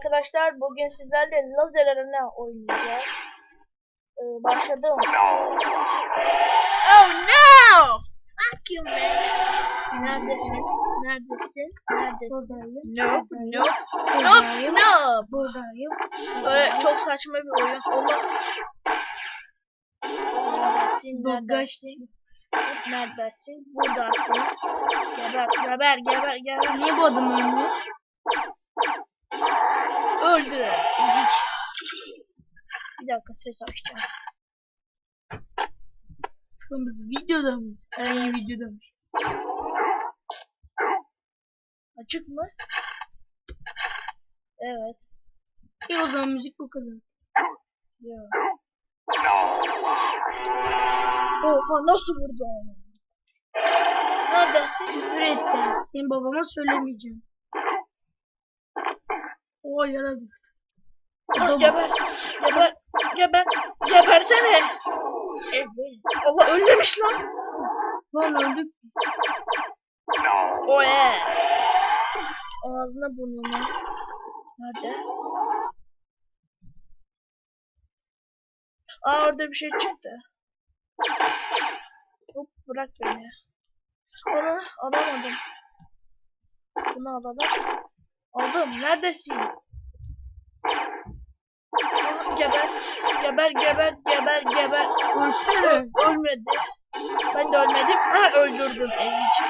arkadaşlar. Bugün sizlerle lazer arena oynayacağız. Ee, başladım. Oh no! Fuck you man. Neredesin? Neredesin? Neredesin? No, no, no, no. Buradayım. Böyle çok saçma bir oyun. Allah. Neredesin? Neredesin? Neredesin? Buradasın. Geber, geber, geber, geber. Niye bu adam ölmüyor? Öldü. Ezik. Bir dakika ses açacağım. Şu an biz videoda mıyız? En iyi videoda mıyız? Açık mı? Evet. İyi o zaman müzik bu kadar. Yok. Oha nasıl vurdu onu? Neredesin? Küfür etti. Senin babama söylemeyeceğim. O yara düştü. Geber, geber, geber, gebersene. Evet. Allah ölmemiş lan. Lan öldük biz. O e. Ağzına burnuna. Nerede? Aa orada bir şey çıktı. Hop bırak beni. Onu alamadım. Bunu alalım. Aldım. Neredesin? Geber. Geber geber geber geber. Ölsene. Ölmedi. Ben de ölmedim. Ha öldürdüm ezici.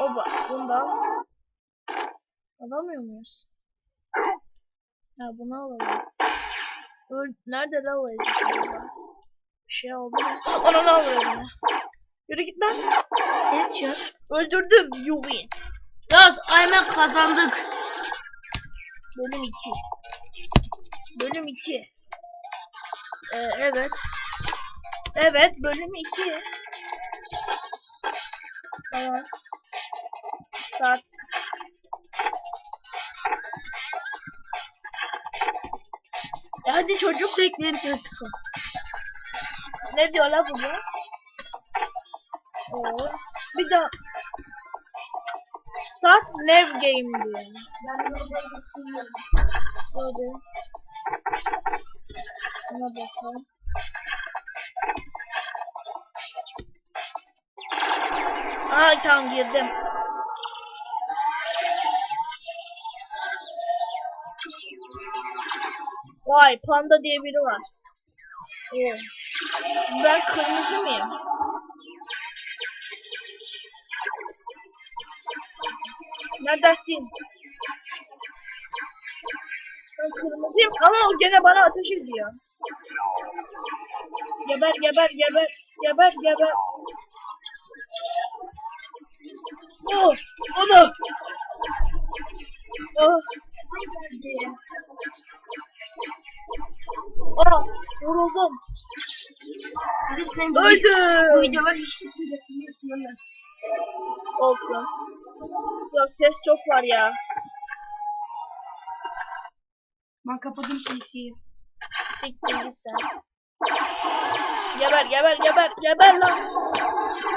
Oba bunu da al. Alamıyor muyuz? Ha bunu alalım. Öl Nerede la o ezik acaba? Bir şey oldu mu? Ananı alıyor beni. Yürü git lan. Headshot. Öldürdüm. You win. Yaz aynen kazandık. Bölüm 2. Bölüm 2. Ee, evet. Evet bölüm 2. Tamam. Saat. E hadi çocuk. Sürekli tıkla. Ne diyor la bu ya? Oo. Bir daha. Start Nev Game diyor. Hadi. Buna basalım. Ay tamam girdim. Vay panda diye biri var. Oo. Ben kırmızı mıyım? Neredesin? Ben kırmızıyım ama o gene bana ateş ediyor. Geber geber geber geber geber. Oh, onu. Oh. Ah, yoruldum. Hadi sen bu, Öldüm. bu videolar hiç bitmeyecek biliyorsun değil mi? Olsun. Ya ses çok var ya. Ben kapadım PC'yi. Siktir git sen. Geber geber geber geber lan.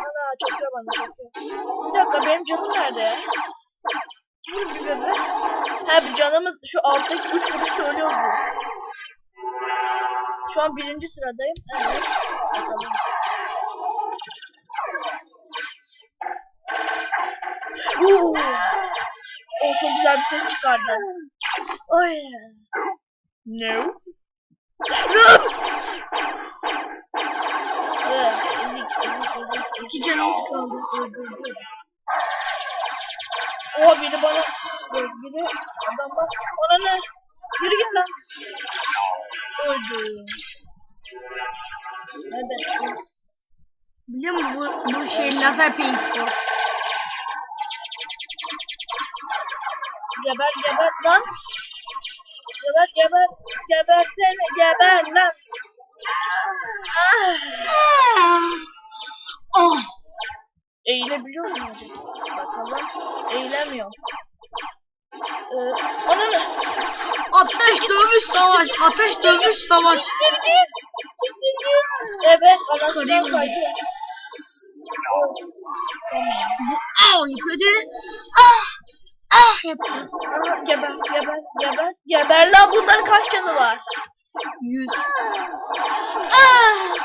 Ana çekiyor bana çekiyor. Bir dakika benim canım nerede? Bir bebe. Ha canımız şu alttaki 3 vuruşta ölüyoruz biz. Şu an birinci sıradayım. Evet. Bakalım. Oo. O çok güzel bir ses çıkardı. Oy. No. No. İki canımız kaldı. Öldürdü. O biri bana, biri adamlar bana ne? Yürü git lan. Öldü. Neredesin? Biliyor musun bu, bu şey lazer paintball. Geber geber lan. Geber geber. Gebersene geber lan. Ah. Oh. Eğilebiliyor muyum acaba? Bakalım. Eğilemiyor. Ee, ananı. Ateş dövüş savaş. Ateş dövüş savaş. Siktir git. Siktir git. Evet anasından Yukarıya kaçtı. Oh, Tamam. Bu au dedi. Ah. Ah yapıyor. Aha, geber geber geber geber lan bunların kaç canı var? 100. Ah.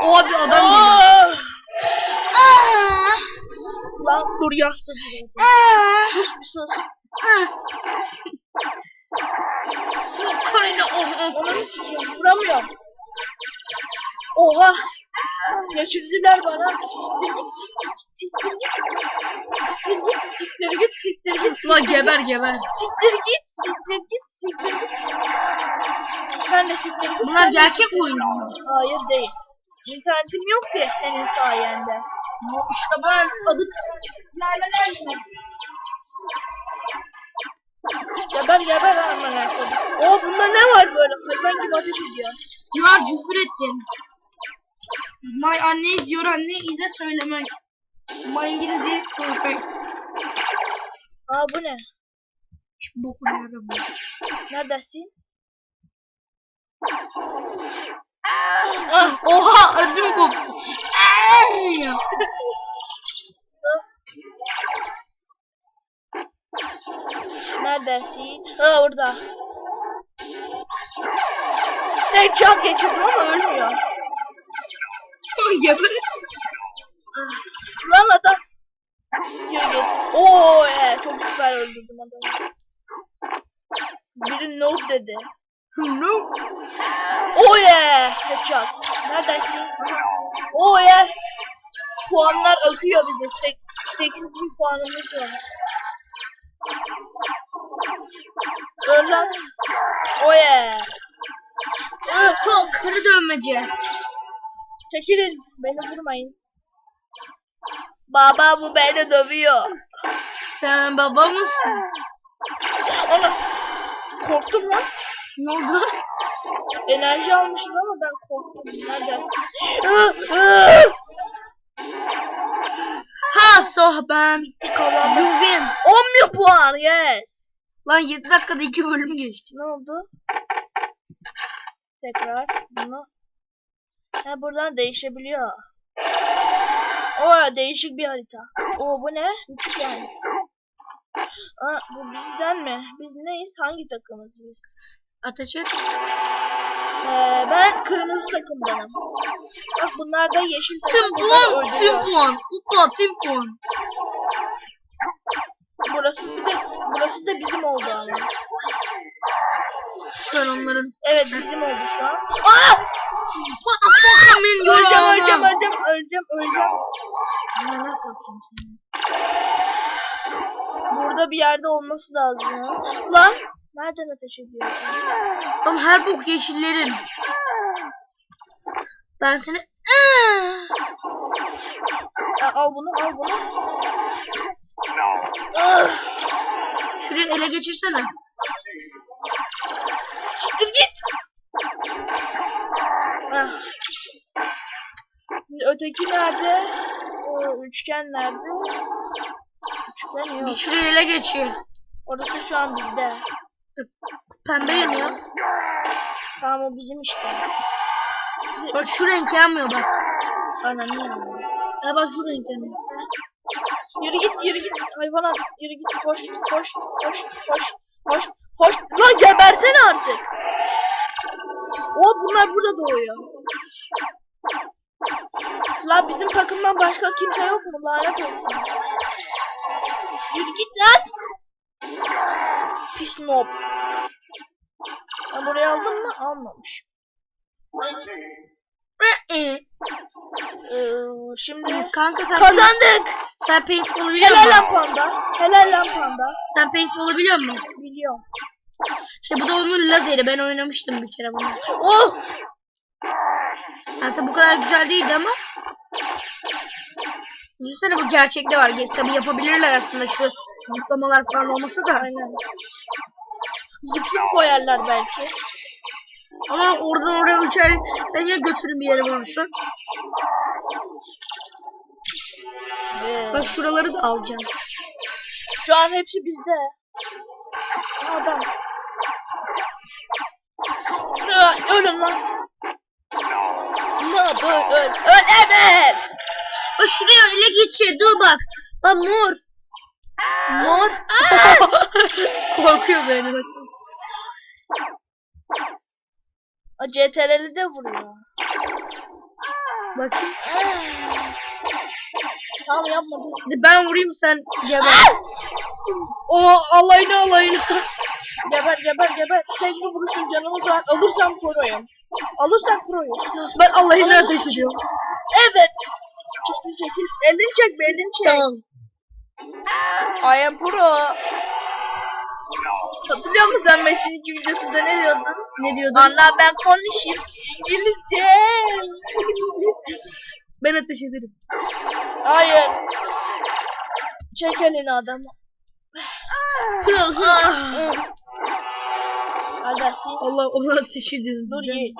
Abi adam geliyor. Ah. Lan dur yaslı biraz. Ah. Sus bir sus. Ah. Karıyla oh oh. Onu sikeyim vuramıyorum. Oha. Geçirdiler bana. Siktir git siktir git siktir git. Siktir git siktir git siktir git. Lan geber geber. Siktir git siktir git siktir git. Sen de siktir git. Bunlar gerçek oyuncu mu? Hayır değil. İnternetim yok ki senin sayende. İşte ben adı Geber geber hemen arkadaşım. Oo bunda ne var böyle? Hayvan gibi ateş ediyor. Yar küfür ettin. My anne your anne a söylemek. My İngilizce is perfect. Aa bu ne? Boku yaram. Neredesin? Ah, oha ödüm koptu. Neredesin? Ha orada. Headshot geçirdim ama ölmüyor. Geber. Lan adam. Yürü git. Oo ee, çok süper öldürdüm adamı. Biri no dedi. No. Oh yeah! Headshot. Neredesin? Oh yeah! Puanlar akıyor bize. 8 bin puanımız var. Lan. Oh yeah! Kol karı dönmece. Çekilin. Beni vurmayın. Baba bu beni dövüyor. Sen baba mısın? Ana. Korktum lan. Ne oldu? Enerji almışız ama ben korktum. İh. Ha sohbem. Kazandım. You win. 11 puan yes. Lan 7 dakikada 2 bölüm geçti. Ne oldu? Tekrar bunu. Ha buradan değişebiliyor. O değişik bir harita. O bu ne? Üçgen. Aa, bu bizden mi? Biz neyiz? Hangi takımız biz? Ateş et. Ee, ben kırmızı takımdanım. Bak bunlar da yeşil takım. Bunları puan. Tim öldürüyor. puan. Upa tim puan. Burası da, burası da bizim oldu ama. Şu an onların. Evet bizim oldu şu an. Aa! What the fuck I mean you're Öleceğim, öleceğim, öleceğim, öleceğim, öleceğim. Ana satayım seni. Burada bir yerde olması lazım. Lan! Nereden ateş ediyor? Oğlum her bok yeşillerin. Ben seni... Ah! Ha, al bunu, al bunu. Ah! Şurayı ele geçirsene. Siktir git! Ah. Şimdi öteki nerede? O üçgen nerede? Üçgen yok. Bir şurayı ele geçir. Orası şu an bizde. Pembe yanıyor. Tamam o bizim işte. Bizi... Bak şu renk yanmıyor bak. Ananı yanıyor. Ya bak şu renk yanıyor. Yürü git, yürü git. Hayvanat. Yürü git. Koş, koş, koş, koş, koş, koş. Lan gebersene artık. O bunlar burada doğuyor. Lan bizim takımdan başka kimse yok mu? Lanet olsun. Yürü git lan. Pis nob. Ben buraya aldım mı? Almamış. Ee, şimdi Kanka sen kazandık. sen paintball'u biliyor Helal musun? lan panda. Helal lan panda. Sen paintball'u biliyor musun? Biliyorum. İşte bu da onun lazeri. Ben oynamıştım bir kere bunu. Oh! Hatta bu kadar güzel değildi ama. Düşünsene bu gerçekte var. Tabii yapabilirler aslında şu zıplamalar falan olmasa da. Aynen. Zıp zıp koyarlar belki. Ama oradan oraya uçar. Ben ya götürün bir yere vurursun. Ee, Bak şuraları da alacağım. şu an hepsi bizde. Adam. Ya, ölün lan. Ne öl öl. Öl evet. Bak şuraya ele geçir. Dur bak. Bak mor. Mor. Korkuyor beni mesela. O CTRL'i de vuruyor. Bakayım. Tamam yapma ben vurayım sen geber. o alayını alayını. Geber geber geber. Tek bir vuruşun canımız var. Alırsam proyum. Alırsak proyuz. Ben alayını ateş ediyorum. Evet. Çekil çekil. Elini çek be elini çek. Tamam. I am pro. Hatırlıyor musun sen Metin 2 videosunda ne diyordun? Ne diyordun? Anla ben konuşayım. İngilizce. Ben ateş ederim. Hayır. Çek elini adamı. Hadi sil. Allah ona ateş edin. Dur ye.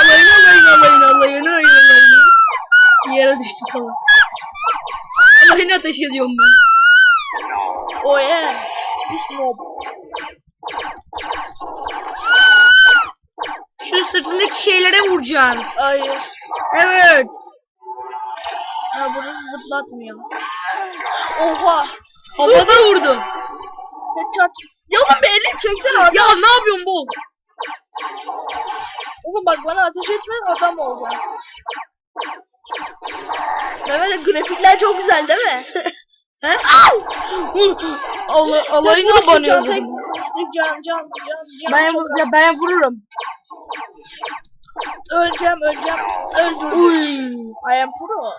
Alayını alayını alayını alayını alayını alayını. Yere düştü salak. Alayını ateş ediyorum ben. Oh yeah. Snob. Şu sırtındaki şeylere vuracaksın. Hayır. Evet. Ha burası zıplatmıyor. Oha. Havada vurdu. Headshot. Ya oğlum bir elini çeksene adam. Ya ne yapıyorsun bu? Oğlum bak bana ateş etme adam oldu. Mehmet grafikler çok güzel değil mi? He? Allah Tek da banıyor. can, can can can Ben, çok ya az. ben vururum. Öleceğim öleceğim. Öldürdüm. Uy. I am pro.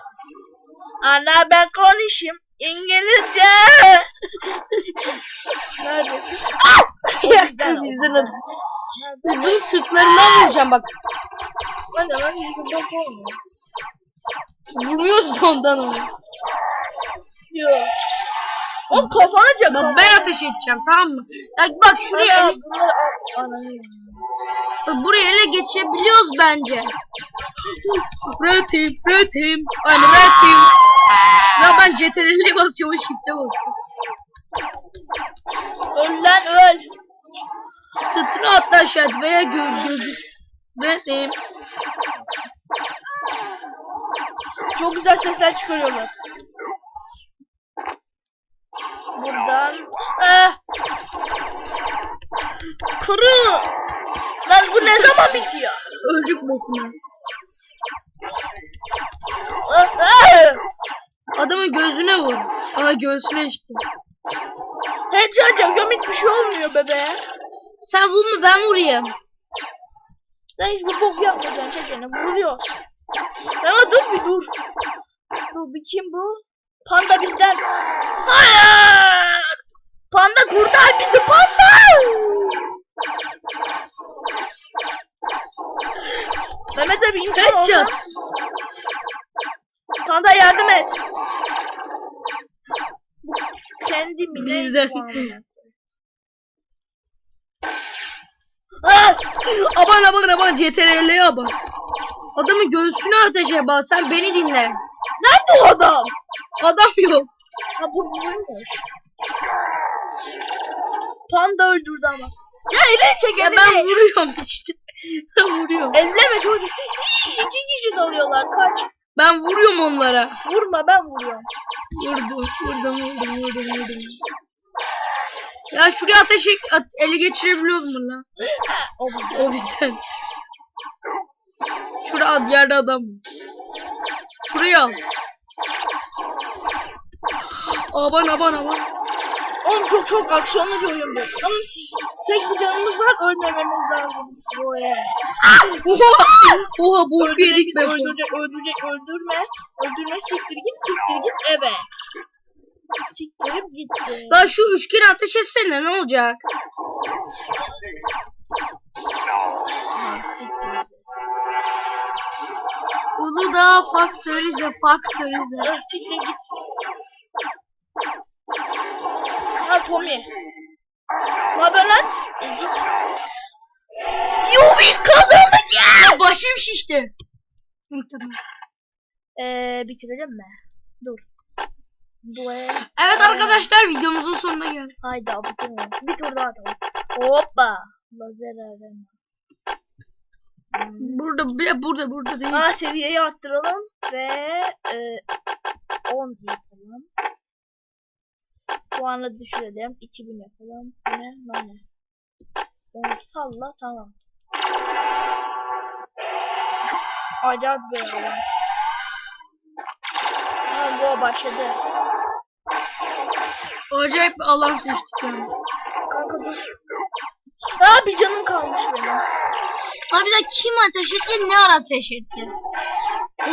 Ana ben konuşayım. İngilizce. Neredesin? Bizden, o Bizden adı. Nerede? Bunu sırtlarından vuracağım bak. Hadi lan yüzüm bak olmuyor. Vurmuyorsun ondan onu. Yo. Oğlum kafana çak. Bak ben ateş edeceğim tamam mı? Ya bak şuraya bak buraya ele geçebiliyoruz bence. Red team, red team, I'm red team. Ya ben CTRL'e basıyorum, shift'e basıyorum. Öl lan öl. Sırtını atla aşağı veya gö gö team. Çok güzel sesler çıkarıyorlar. Buradan. Eh, Kırı. lan bu ne zaman bitiyor? Öldük bokuna. Eh, eh. Adamın gözüne vur. Aa göğsüne işte. Headshot yapıyorum hiçbir şey olmuyor bebe. Sen vurma ben vurayım. Sen hiçbir bok yapmayacaksın çek elini vuruyor. Ama dur bir dur. Dur bir kim bu? Panda bizden. Hayır. Panda kurtar bizi panda. Mehmet abi insan Headshot. Panda yardım et. Kendi mi? Bizden. Aman aman aman CTRL'ye aman. Adamın göğsüne ateşe bas. Sen beni dinle. Nerede o adam? Adam yok. Ha bu buymuş. Panda öldürdü ama. Ya elini çek Ya elini. ben vuruyorum işte. Ben vuruyorum. Elleme çocuk. Hii, İki kişi dalıyorlar kaç. Ben vuruyorum onlara. Vurma ben vuruyorum. Vurdum, vurdum, vurdum, vurdum, vurdum. Ya şuraya ateşi at, ele geçirebiliyoruz mu lan? O bizi. O bizden. Şuraya yerde adam. Şuraya al. Aman aman aman. Oğlum çok çok aksiyonlu bir oyun bu. Ama tek bir canımız var ölmememiz lazım. Oha! Oha bu Öldürecek yedik be. öldürecek öldürecek öldürme. Öldürme siktir git siktir git evet. Siktirip gitti. Lan şu üçgeni ateş etsene ne olacak? Siktir. Uludağ faktörize faktörize. Siktir git. Ha Tommy. Ne haber lan? Ezik. Yubi kazandık ya. Başım şişti. Tamam. Eee bitirelim mi? Dur. Duel. Evet arkadaşlar videomuzun sonuna geldik. Haydi abi bitirmeyiz. Bir tur daha atalım. Hoppa. Lazer arena. Burada bir- burada burada değil. Aa seviyeyi arttıralım ve e, 10 yapalım. Puanı düşürelim. 2000 yapalım. Ne? Ne? Onu salla tamam. Acayip bir alan. Ha, bu başladı. Acayip bir alan seçtik yalnız. Kanka dur. Aa bir canım kalmış benim. Lan bize kim ateş etti ne ara ateş etti?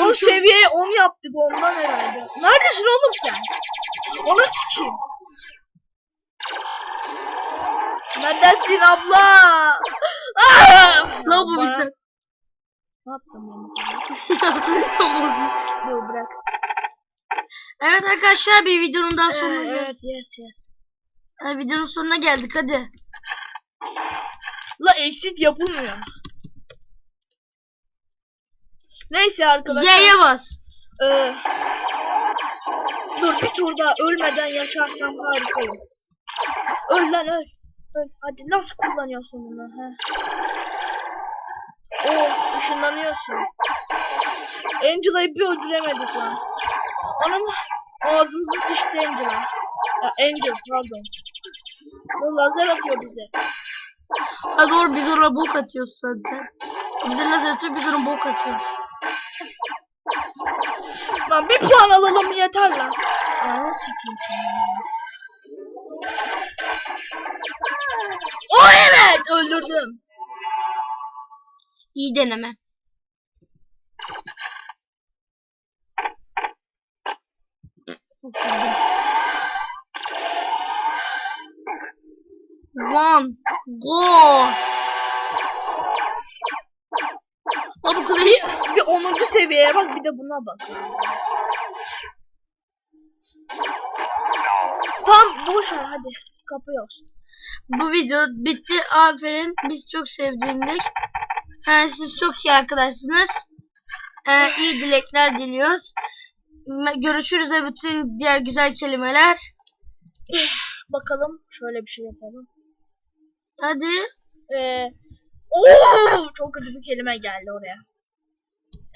O seviyeyi 10 yaptık ondan herhalde. Neredesin oğlum sen? Onu sikeyim. Neredesin abla? Lan bu bize. Ne Mehmet abi? Dur bırak. evet arkadaşlar bir videonun daha Ee, sonuna geldik. evet yes yes. Ee, videonun sonuna geldik hadi. La exit yapılmıyor. Neyse arkadaşlar. Y'ye bas. Ee, dur bir tur daha ölmeden yaşarsam harikayım. Öl lan öl. öl. Hadi nasıl kullanıyorsun bunu? He? Oh ışınlanıyorsun. Angela'yı bir öldüremedik lan. Onun ağzımızı sıçtı Angela. Ya Angel pardon. O lazer atıyor bize. Ha doğru biz ona bok atıyoruz. O Bize lazer atıyor biz ona bok atıyoruz. Lan bir puan alalım yeter lan. Ya sikeyim seni. O evet öldürdüm. İyi deneme. One, go. Abi Bir, bir 10. seviyeye bak bir de buna bak. Tam boş ver hadi. Kapıyoruz. Bu video bitti. Aferin. Biz çok sevdiğindik. Yani siz çok iyi arkadaşsınız. Ee, iyi dilekler diliyoruz. Görüşürüz ve bütün diğer güzel kelimeler. Bakalım şöyle bir şey yapalım. Hadi. Ee, Oo, çok kötü bir kelime geldi oraya.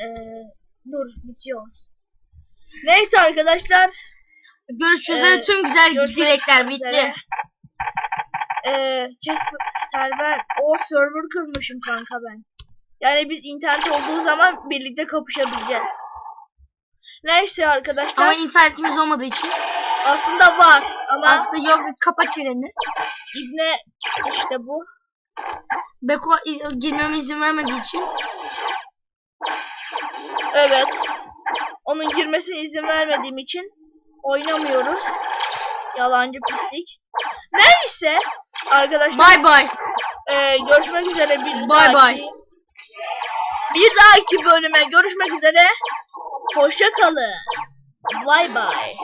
Ee, dur bitiyoruz. Neyse arkadaşlar. Görüşürüz Ee, tüm güzel dilekler üzere. bitti. Ee, Casper server o server kırmışım kanka ben. Yani biz internet olduğu zaman birlikte kapışabileceğiz. Neyse arkadaşlar. Ama internetimiz olmadığı için. aslında var ama Aslında yok kapa çeneni. İbne işte bu. Beko girmeme izin vermediği için. Evet. Onun girmesine izin vermediğim için oynamıyoruz. Yalancı pislik. Neyse arkadaşlar Bye bye. e, görüşmek üzere bir Bye dahaki. bye. Bir dahaki bölüme görüşmek üzere. Hoşça kalın. Bye bye.